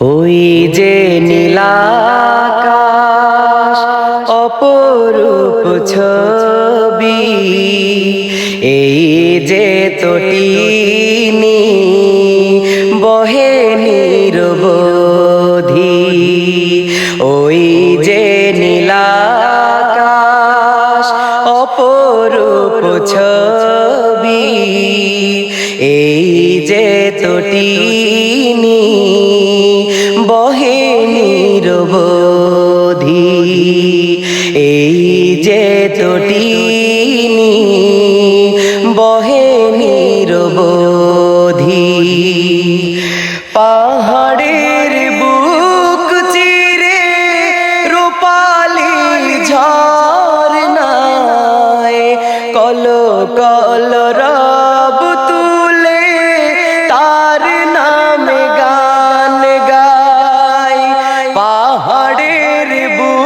ওই যে নীলাকাশ অপরূপ ছবি। এই যে তটিনি বহে ওই ছবি। এই যে তটিনি এই যে তটিনি বহে নিরবধি, পাহাড়ের বুক চিরে রূপালি ঝরনায় কল কল রব তুলে তার নামে গান গায়, পাহাড়ের বুক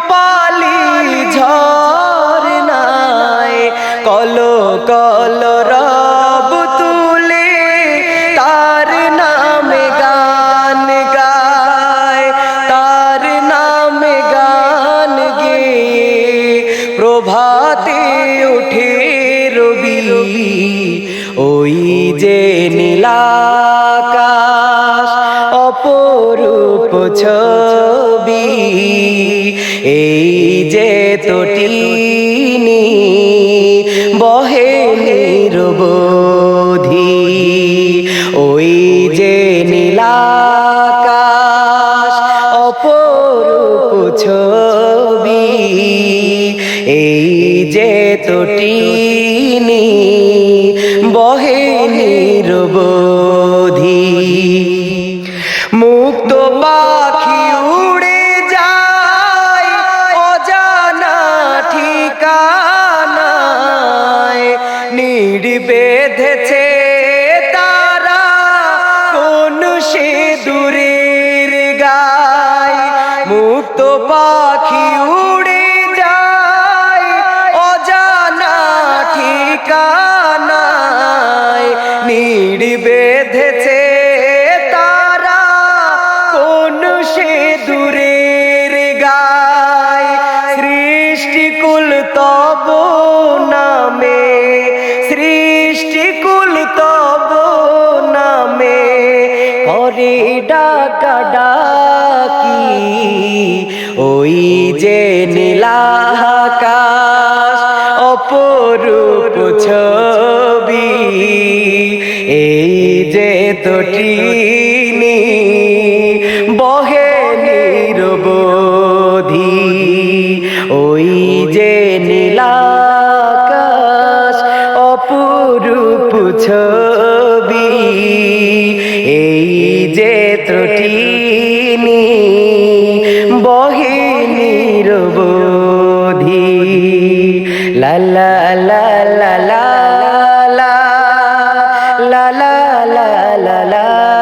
রূপালি ঝরনায় কল কল রব তুলে তার নামে গান গায়, তার নামে গান গে প্রভাতে উঠে রবি। ওই যে নীলাকাশ তটিনি বহে নিরবধি। ওই যে নীলাকাশ অপরূপ ছবি। এই যে তটিনি বহে নিরবধি। নিড় বেঁধেছে তারা কোন সে দূরের গায়? মুক্ত পাখি উড়ে যায়, অজানা ঠিকানায়। নিড় বেঁধেছে তারা কোন সে দূরের গায়? সৃষ্টিকুল তব ডাকা ডাকি ওই যে নীলাকাশ অপরূপ ছবি এই যে তটিনি বহে নিরবধি ওই যে ত্রুটিনি বহে নিরবধি লা লালা লালা লা লালা লা